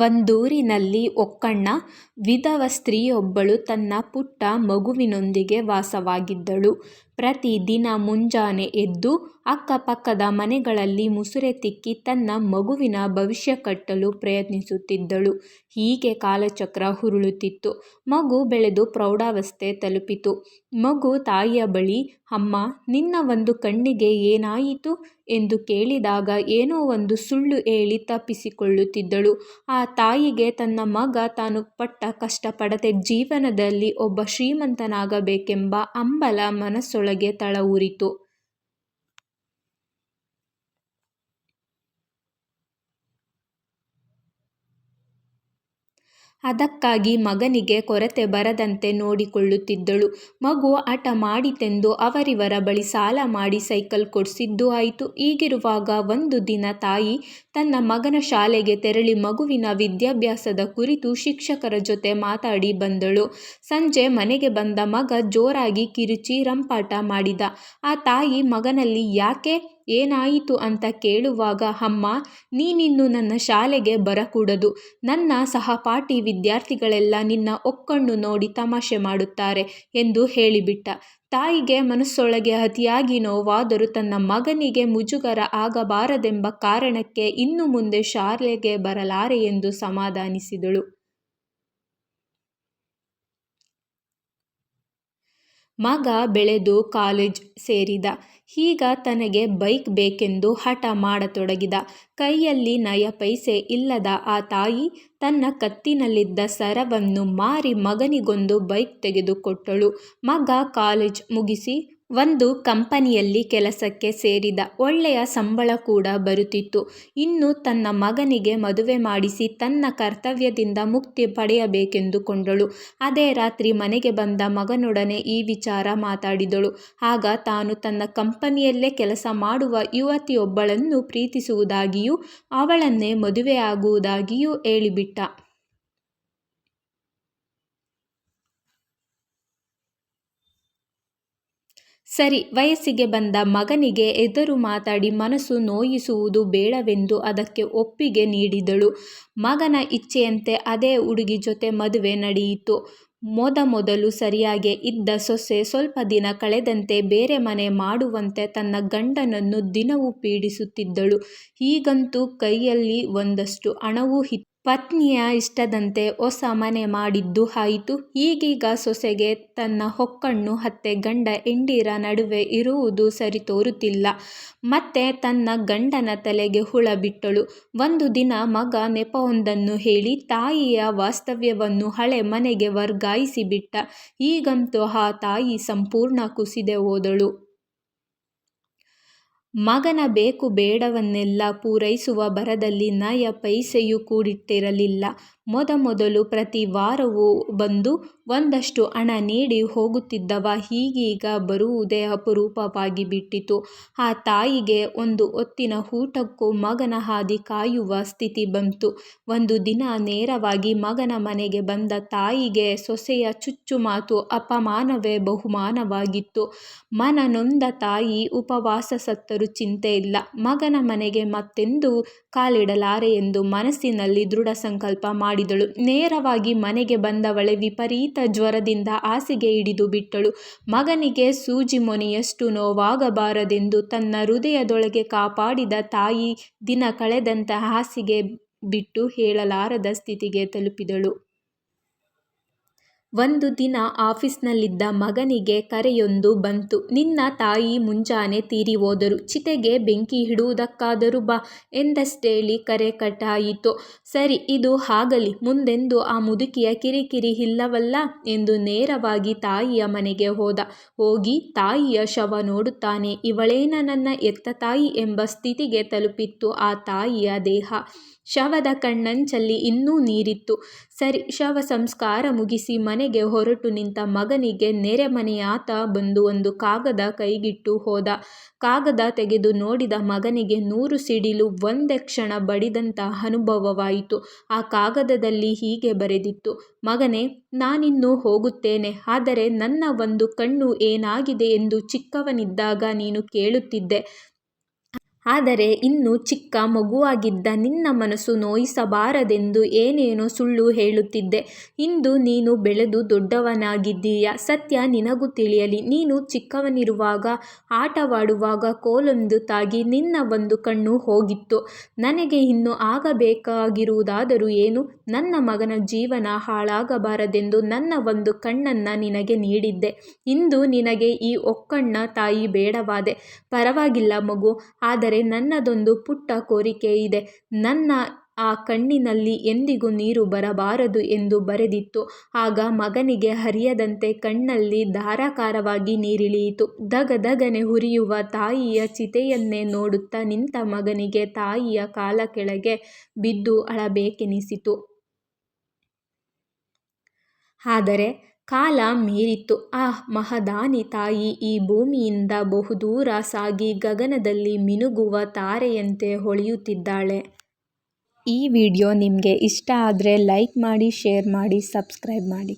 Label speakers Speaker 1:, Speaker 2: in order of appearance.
Speaker 1: ಒಂದೂರಿನಲ್ಲಿ ಒಕ್ಕಣ್ಣ ವಿಧವ ಸ್ತ್ರೀಯೊಬ್ಬಳು ತನ್ನ ಪುಟ್ಟ ಮಗುವಿನೊಂದಿಗೆ ವಾಸವಾಗಿದ್ದಳು. ಪ್ರತಿ ದಿನ ಮುಂಜಾನೆ ಎದ್ದು ಅಕ್ಕಪಕ್ಕದ ಮನೆಗಳಲ್ಲಿ ಮುಸುರೆ ತಿಕ್ಕಿ ತನ್ನ ಮಗುವಿನ ಭವಿಷ್ಯ ಕಟ್ಟಲು ಪ್ರಯತ್ನಿಸುತ್ತಿದ್ದಳು. ಹೀಗೆ ಕಾಲಚಕ್ರ ಹುರುಳುತ್ತಿತ್ತು ಮಗು ಬೆಳೆದು ಪ್ರೌಢಾವಸ್ಥೆ ತಲುಪಿತು. ಮಗು ತಾಯಿಯ ಬಳಿ, ಅಮ್ಮ, ನಿನ್ನ ಒಂದು ಕಣ್ಣಿಗೆ ಏನಾಯಿತು? " ಎಂದು ಕೇಳಿದಾಗ ಏನೋ ಒಂದು ಸುಳ್ಳು ಹೇಳಿ ತಪ್ಪಿಸಿಕೊಳ್ಳುತ್ತಿದ್ದಳು. ಆ ತಾಯಿಗೆ ತನ್ನ ಮಗ ತಾನು ಪಟ್ಟ ಕಷ್ಟಪಡದೆ ಜೀವನದಲ್ಲಿ ಒಬ್ಬ ಶ್ರೀಮಂತನಾಗಬೇಕೆಂಬ ಹಂಬಲ ತಳ ತಳವೂರಿತು. ಅದಕ್ಕಾಗಿ ಮಗನಿಗೆ ಕೊರತೆ ಬರದಂತೆ ನೋಡಿಕೊಳ್ಳುತ್ತಿದ್ದಳು. ಮಗು ಹಠ ಮಾಡಿತೆಂದು ಅವರಿವರ ಬಳಿ ಸಾಲ ಮಾಡಿ ಸೈಕಲ್ ಕೊಡಿಸಿದ್ದು ಆಯಿತು ಹೀಗಿರುವಾಗ ಒಂದು ದಿನ ತಾಯಿ ತನ್ನ ಮಗನ ಶಾಲೆಗೆ ತೆರಳಿ ಮಗುವಿನ ವಿದ್ಯಾಭ್ಯಾಸದ ಕುರಿತು ಶಿಕ್ಷಕರ ಜೊತೆ ಮಾತಾಡಿ ಬಂದಳು. ಸಂಜೆ ಮನೆಗೆ ಬಂದ ಮಗ ಜೋರಾಗಿ ಕಿರುಚಿ ರಂಪಾಟ ಮಾಡಿದ. ಆ ತಾಯಿ ಮಗನಲ್ಲಿ "ಯಾಕೆ? ಏನಾಯಿತು? " ಅಂತ ಕೇಳುವಾಗ, ಅಮ್ಮ, ನೀನಿನ್ನು ನನ್ನ ಶಾಲೆಗೆ ಬರಕೂಡದು. ನನ್ನ ಸಹಪಾಠಿ ವಿದ್ಯಾರ್ಥಿಗಳೆಲ್ಲ ನಿನ್ನ ಒಕ್ಕಣ್ಣು ನೋಡಿ ತಮಾಷೆ ಮಾಡುತ್ತಾರೆ" ಎಂದು ಹೇಳಿಬಿಟ್ಟ. ತಾಯಿಗೆ ಮನಸ್ಸೊಳಗೆ ಅತಿಯಾಗಿ ನೋವಾದರೂ ತನ್ನ ಮಗನಿಗೆ ಮುಜುಗರ ಆಗಬಾರದೆಂಬ ಕಾರಣಕ್ಕೆ ಇನ್ನು ಮುಂದೆ ಶಾಲೆಗೆ ಬರಲಾರೆ ಎಂದು ಸಮಾಧಾನಿಸಿದಳು. ಮಗ ಬೆಳೆದು ಕಾಲೇಜ್ ಸೇರಿದ. ಈಗ ತನಗೆ ಬೈಕ್ ಬೇಕೆಂದು ಹಠ ಮಾಡತೊಡಗಿದ. ಕೈಯಲ್ಲಿ ನಯ ಪೈಸೆ ಇಲ್ಲದ ಆ ತಾಯಿ ತನ್ನ ಕತ್ತಿನಲ್ಲಿದ್ದ ಸರವನ್ನು ಮಾರಿ ಮಗನಿಗೊಂದು ಬೈಕ್ ತೆಗೆದುಕೊಟ್ಟಳು. ಮಗ ಕಾಲೇಜ್ ಮುಗಿಸಿ ಒಂದು ಕಂಪನಿಯಲ್ಲಿ ಕೆಲಸಕ್ಕೆ ಸೇರಿದ. ಒಳ್ಳೆಯ ಸಂಬಳ ಕೂಡ ಬರುತ್ತಿತ್ತು. ಇನ್ನು ತನ್ನ ಮಗನಿಗೆ ಮದುವೆ ಮಾಡಿಸಿ ತನ್ನ ಕರ್ತವ್ಯದಿಂದ ಮುಕ್ತಿ ಪಡೆಯಬೇಕೆಂದುಕೊಂಡಳು. ಅದೇ ರಾತ್ರಿ ಮನೆಗೆ ಬಂದ ಮಗನೊಡನೆ ಈ ವಿಚಾರ ಮಾತಾಡಿದಳು. ಆಗ ತಾನು ತನ್ನ ಕಂಪನಿಯಲ್ಲೇ ಕೆಲಸ ಮಾಡುವ ಯುವತಿಯೊಬ್ಬಳನ್ನು ಪ್ರೀತಿಸುವುದಾಗಿಯೂ ಅವಳನ್ನೇ ಮದುವೆಯಾಗುವುದಾಗಿಯೂ ಹೇಳಿಬಿಟ್ಟ. ಸರಿ, ವಯಸ್ಸಿಗೆ ಬಂದ ಮಗನಿಗೆ ಎದುರು ಮಾತಾಡಿ ಮನಸ್ಸು ನೋಯಿಸುವುದು ಬೇಡವೆಂದು ಅದಕ್ಕೆ ಒಪ್ಪಿಗೆ ನೀಡಿದಳು. ಮಗನ ಇಚ್ಛೆಯಂತೆ ಅದೇ ಹುಡುಗಿ ಜೊತೆ ಮದುವೆ ನಡೆಯಿತು. ಮೊದಮೊದಲು ಸರಿಯಾಗಿ ಇದ್ದ ಸೊಸೆ ಸ್ವಲ್ಪ ದಿನ ಕಳೆದಂತೆ ಬೇರೆ ಮನೆ ಮಾಡುವಂತೆ ತನ್ನ ಗಂಡನನ್ನು ದಿನವೂ ಪೀಡಿಸುತ್ತಿದ್ದಳು. ಈಗಂತೂ ಕೈಯಲ್ಲಿ ಒಂದಷ್ಟು ಹಣವೂ ಇತ್ತು. ಪತ್ನಿಯ ಇಷ್ಟದಂತೆ ಹೊಸ ಮನೆ ಮಾಡಿದ್ದು ಆಯಿತು. ಈಗೀಗ ಸೊಸೆಗೆ ತನ್ನ ಹೊಕ್ಕಣ್ಣು, ಅತ್ತೆ, ಗಂಡ, ಹೆಂಡಿರ ನಡುವೆ ಇರುವುದು ಸರಿ ತೋರುತ್ತಿಲ್ಲ ಮತ್ತೆ ತನ್ನ ಗಂಡನ ತಲೆಗೆ ಹುಳ ಬಿಟ್ಟಳು. ಒಂದು ದಿನ ಮಗ ನೆಪವೊಂದನ್ನು ಹೇಳಿ ತಾಯಿಯ ವಾಸ್ತವ್ಯವನ್ನು ಹಳೆ ಮನೆಗೆ ವರ್ಗಾಯಿಸಿಬಿಟ್ಟ. ಈಗಂತೂ ಆ ತಾಯಿ ಸಂಪೂರ್ಣ ಕುಸಿದೆ ಹೋದಳು. ಮಗನ ಬೇಕು ಬೇಡವನ್ನೆಲ್ಲ ಪೂರೈಸುವ ಭರದಲ್ಲಿ ನಯ ಪೈಸೆಯೂ ಕೂಡಿಟ್ಟಿರಲಿಲ್ಲ. ಮೊದಮೊದಲು ಪ್ರತಿ ವಾರವೂ ಬಂದು ಒಂದಷ್ಟು ಹಣ ನೀಡಿ ಹೋಗುತ್ತಿದ್ದವ ಹೀಗೀಗ ಬರುವುದೇ ಅಪರೂಪವಾಗಿಬಿಟ್ಟಿತು. ಆ ತಾಯಿಗೆ ಒಂದು ಹೊತ್ತಿನ ಊಟಕ್ಕೂ ಮಗನ ಹಾದಿ ಕಾಯುವ ಸ್ಥಿತಿ ಬಂತು. ಒಂದು ದಿನ ನೇರವಾಗಿ ಮಗನ ಮನೆಗೆ ಬಂದ ತಾಯಿಗೆ ಸೊಸೆಯ ಚುಚ್ಚು ಮಾತು ಅಪಮಾನವೇ ಬಹುಮಾನವಾಗಿತ್ತು. ಮನನೊಂದ ತಾಯಿ ಉಪವಾಸ ಸತ್ತರೂ ಇಲ್ಲ ಮಗನ ಮನೆಗೆ ಮತ್ತೆಂದು ಕಾಲಿಡಲಾರೆ ಎಂದು ಮನಸ್ಸಿನಲ್ಲಿ ದೃಢಸಂಕಲ್ಪ ಮಾಡಿದಳು. ನೇರವಾಗಿ ಮನೆಗೆ ಬಂದವಳೆ ವಿಪರೀತ ಜ್ವರದಿಂದ ಹಾಸಿಗೆ ಹಿಡಿದುಬಿಟ್ಟಳು. ಮಗನಿಗೆ ಸೂಜಿ ಮೊನೆಯಷ್ಟು ನೋವಾಗಬಾರದೆಂದು ತನ್ನ ಹೃದಯದೊಳಗೆ ಕಾಪಾಡಿದ ತಾಯಿ ದಿನ ಕಳೆದಂತೆ ಹಾಸಿಗೆ ಬಿಟ್ಟು ಹೇಳಲಾರದ ಸ್ಥಿತಿಗೆ ತಲುಪಿದಳು. ಒಂದು ದಿನ ಆಫೀಸ್ನಲ್ಲಿದ್ದ ಮಗನಿಗೆ ಕರೆಯೊಂದು ಬಂತು "ನಿನ್ನ ತಾಯಿ ಮುಂಜಾನೆ ತೀರಿ ಹೋದರು ಚಿತೆಗೆ ಬೆಂಕಿ ಹಿಡುವುದಕ್ಕಾದರೂ ಬಾ" ಎಂದಷ್ಟೇಳಿ ಕರೆ ಕಟ್ಟಾಯಿತು "ಸರಿ, ಇದು ಆಗಲಿ. ಮುಂದೆಂದು ಆ ಮುದುಕಿಯ ಕಿರಿಕಿರಿ ಇಲ್ಲವಲ್ಲ" ಎಂದು ನೇರವಾಗಿ ತಾಯಿಯ ಮನೆಗೆ ಹೋದ. ಹೋಗಿ ತಾಯಿಯ ಶವ ನೋಡುತ್ತಾನೆ ಇವಳೇನ ನನ್ನ ಎತ್ತ ತಾಯಿ ಎಂಬ ಸ್ಥಿತಿಗೆ ತಲುಪಿತ್ತು ಆ ತಾಯಿಯ ದೇಹ. ಶವದ ಕಣ್ಣಂಚಲ್ಲಿ ಇನ್ನೂ ನೀರಿತ್ತು. ಸರಿ ಶವ ಸಂಸ್ಕಾರ ಮುಗಿಸಿ ಮನೆಗೆ ಹೊರಟು ನಿಂತ ಮಗನಿಗೆ ನೆರೆಮನೆಯಾತ ಬಂದು ಒಂದು ಕಾಗದ ಕೈಗಿಟ್ಟು ಹೋದ. ಕಾಗದ ತೆಗೆದು ನೋಡಿದ ಮಗನಿಗೆ ನೂರು ಸಿಡಿಲು ಒಂದೇ ಕ್ಷಣ ಬಡಿದಂಥ ಅನುಭವವಾಯಿತು. ಆ ಕಾಗದದಲ್ಲಿ ಹೀಗೆ ಬರೆದಿತ್ತು "ಮಗನೇ, ನಾನಿನ್ನು ಹೋಗುತ್ತೇನೆ. ಆದರೆ ನನ್ನ ಒಂದು ಕಣ್ಣು ಏನಾಗಿದೆ ಎಂದು ಚಿಕ್ಕವನಿದ್ದಾಗ ನೀನು ಕೇಳುತ್ತಿದ್ದೆ. ಆದರೆ ಇನ್ನೂ ಚಿಕ್ಕ ಮಗುವಾಗಿದ್ದ ನಿನ್ನ ಮನಸ್ಸು ನೋಯಿಸಬಾರದೆಂದು ಏನೇನೋ ಸುಳ್ಳು ಹೇಳುತ್ತಿದ್ದೆ. ಇಂದು ನೀನು ಬೆಳೆದು ದೊಡ್ಡವನಾಗಿದ್ದೀಯ. ಸತ್ಯ ನಿನಗೂ ತಿಳಿಯಲಿ. ನೀನು ಚಿಕ್ಕವನಿರುವಾಗ ಆಟವಾಡುವಾಗ ಕೋಲೊಂದು ತಾಗಿ ನಿನ್ನ ಒಂದು ಕಣ್ಣು ಹೋಗಿತ್ತು. ನನಗೆ ಇನ್ನು ಆಗಬೇಕಾಗಿರುವುದಾದರೂ ಏನು? ನನ್ನ ಮಗನ ಜೀವನ ಹಾಳಾಗಬಾರದೆಂದು ನನ್ನ ಒಂದು ಕಣ್ಣನ್ನು ನಿನಗೆ ನೀಡಿದ್ದೆ. ಇಂದು ನಿನಗೆ ಈ ಒಕ್ಕಣ್ಣ ತಾಯಿ ಬೇಡವಾದೆ. ಪರವಾಗಿಲ್ಲ ಮಗು. ಆದರೆ ನನ್ನದೊಂದು ಪುಟ್ಟ ಕೋರಿಕೆ ಇದೆ. ನನ್ನ ಆ ಕಣ್ಣಿನಲ್ಲಿ ಎಂದಿಗೂ ನೀರು ಬರಬಾರದು ಎಂದು ಬರೆದಿತ್ತು. ಆಗ ಮಗನಿಗೆ ಹರಿಯದಂತೆ ಕಣ್ಣಲ್ಲಿ ಧಾರಾಕಾರವಾಗಿ ನೀರಿಳಿಯಿತು. ಧಗಧಗನೆ ಹುರಿಯುವ ತಾಯಿಯ ಚಿತೆಯನ್ನೇ ನೋಡುತ್ತಾ ನಿಂತ ಮಗನಿಗೆ ತಾಯಿಯ ಕಾಲ ಕೆಳಗೆ ಬಿದ್ದು ಅಳಬೇಕೆನಿಸಿತು. ಆದರೆ ಕಾಲ ಮೀರಿತ್ತು ಆ ಮಹದಾನಿ ತಾಯಿ ಈ ಭೂಮಿಯಿಂದ ಬಹುದೂರ ಸಾಗಿ ಗಗನದಲ್ಲಿ ಮಿನುಗುವ ತಾರೆಯಂತೆ ಹೊಳೆಯುತ್ತಿದ್ದಾಳೆ. ಈ ವಿಡಿಯೋ ನಿಮಗೆ ಇಷ್ಟ ಆದರೆ ಲೈಕ್ ಮಾಡಿ, ಶೇರ್ ಮಾಡಿ, ಸಬ್ಸ್ಕ್ರೈಬ್ ಮಾಡಿ.